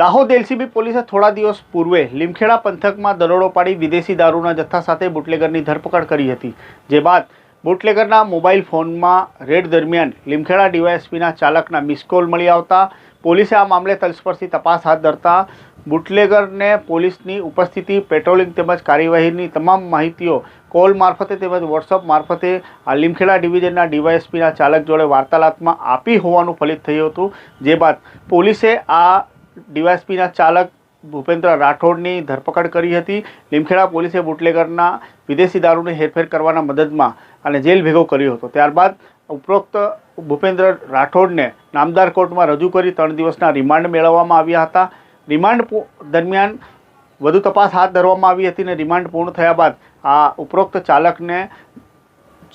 Dahod LCB પોલીસે થોડા દિવસ પૂર્વે લીમખેડા પંથકમાં દરોડો પાડી વિદેશી દારૂના જથ્થા સાથે બુટલેગરની ધરપકડ કરી હતી. જે બાદ બુટલેગરના મોબાઈલ ફોનમાં રેડ દરમિયાન લીમખેડા ડીવાયએસપીના ચાલકના મિસકોલ મળી આવતા પોલીસે આ મામલે તલસ્પર્શી તપાસ હાથ ધરતા બુટલેગરને પોલીસની ઉપસ્થિતિ, પેટ્રોલિંગ તેમજ કાર્યવાહીની તમામ માહિતીઓ કોલ મારફતે તેમજ વોટ્સઅપ મારફતે આ લીમખેડા ડિવિઝનના ડીવાયએસપીના ચાલક જોડે વાર્તાલાપમાં આપી હોવાનું ફલિત થયું હતું. જે બાદ પોલીસે આ ડીવાયએસપીના ચાલક ભૂપેન્દ્ર રાઠોડની ધરપકડ કરી હતી. લીમખેડા પોલીસે બુટલેગરના વિદેશી દારૂની હેરફેર કરવાના મદદમાં અને જેલ ભેગો કર્યો હતો. ત્યારબાદ ઉપરોક્ત ભૂપેન્દ્ર રાઠોડને નામદાર કોર્ટમાં રજૂ કરી ત્રણ દિવસના રિમાન્ડ મેળવવામાં આવ્યા હતા. રિમાન્ડ દરમિયાન વધુ તપાસ હાથ ધરવામાં આવી હતી અને રિમાન્ડ પૂર્ણ થયા બાદ આ ઉપરોક્ત ચાલકને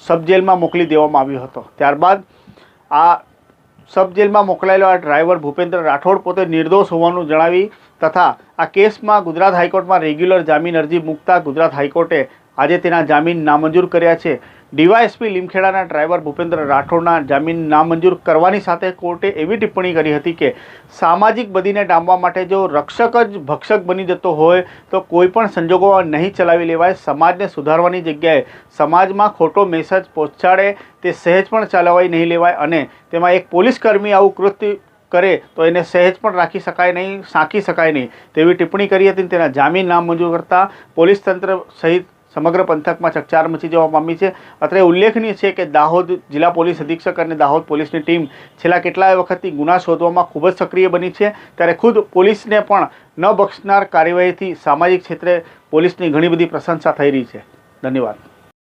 સબજેલમાં મોકલી દેવામાં આવ્યો હતો. ત્યારબાદ આ સબ જેલમાં મોકલાયેલો આ ડ્રાઈવર ભૂપેન્દ્ર રાઠોડ પોતે નિર્દોષ હોવાનું જણાવી તથા આ કેસમાં ગુજરાત હાઈકોર્ટમાં રેગ્યુલર જામીન અરજી મૂકતા ગુજરાત હાઈકોર્ટે આજે તેના જામીન નામંજૂર કર્યા છે. ડીવાયએસપી લીમખેડાના ડ્રાઈવર ભૂપેન્દ્ર રાઠોડના જામીન નામંજૂર કરવાની સાથે કોર્ટે એવી ટિપ્પણી કરી હતી કે સામાજિક બદીને ડામવા માટે જો રક્ષક જ ભક્ષક બની જતો હોય તો કોઈ પણ સંજોગોમાં નહીં ચલાવી લેવાય. સમાજને સુધારવાની જગ્યાએ સમાજમાં ખોટો મેસેજ પહોંચાડે તે સહેજ પણ ચલાવાઈ નહીં લેવાય અને તેમાં એક પોલીસકર્મી આવું કૃત્ય કરે તો એને સહેજ પણ રાખી શકાય નહીં, સાંકી શકાય નહીં. તેવી ટિપ્પણી કરી હતી તેના જામીન નામંજૂર કરતા પોલીસ તંત્ર સહિત સમગ્ર પંથકમાં ચકચાર મચી જવા પામી છે. અત્રે ઉલ્લેખનીય છે કે દાહોદ જિલ્લા પોલીસ અધિક્ષક અને દાહોદ પોલીસની ટીમ છેલ્લા કેટલાય વખતથી ગુના શોધવામાં ખૂબ જ સક્રિય બની છે. ત્યારે ખુદ પોલીસને પણ ન બક્ષનાર કાર્યવાહીથી સામાજિક ક્ષેત્રે પોલીસની ઘણી બધી પ્રશંસા થઈ રહી છે. ધન્યવાદ.